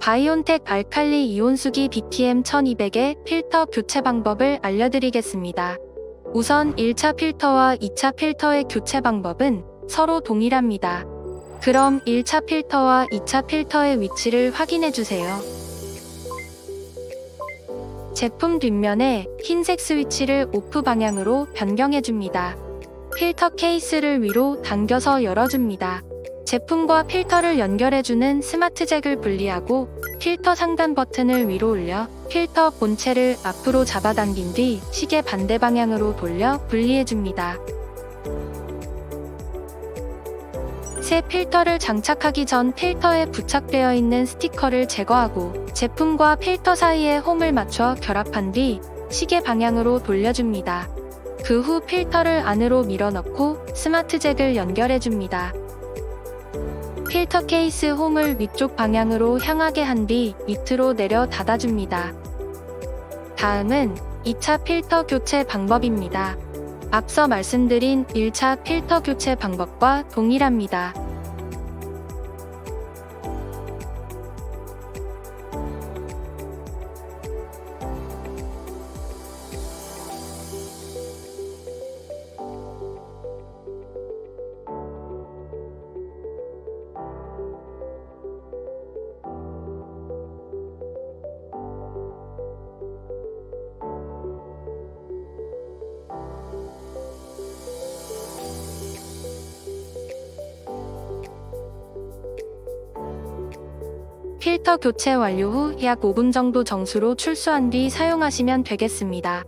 바이온텍 알칼리 이온수기 BTM 1200의 필터 교체 방법을 알려드리겠습니다. 우선 1차 필터와 2차 필터의 교체 방법은 서로 동일합니다. 그럼 1차 필터와 2차 필터의 위치를 확인해 주세요. 제품 뒷면에 흰색 스위치를 오프 방향으로 변경해 줍니다. 필터 케이스를 위로 당겨서 열어줍니다. 제품과 필터를 연결해주는 스마트 잭을 분리하고 필터 상단 버튼을 위로 올려 필터 본체를 앞으로 잡아당긴 뒤 시계 반대 방향으로 돌려 분리해줍니다. 새 필터를 장착하기 전 필터에 부착되어 있는 스티커를 제거하고 제품과 필터 사이에 홈을 맞춰 결합한 뒤 시계 방향으로 돌려줍니다. 그 후 필터를 안으로 밀어넣고 스마트 잭을 연결해줍니다. 필터 케이스 홈을 위쪽 방향으로 향하게 한 뒤 밑으로 내려 닫아줍니다. 다음은 2차 필터 교체 방법입니다. 앞서 말씀드린 1차 필터 교체 방법과 동일합니다. 필터 교체 완료 후 약 5분 정도 정수로 출수한 뒤 사용하시면 되겠습니다.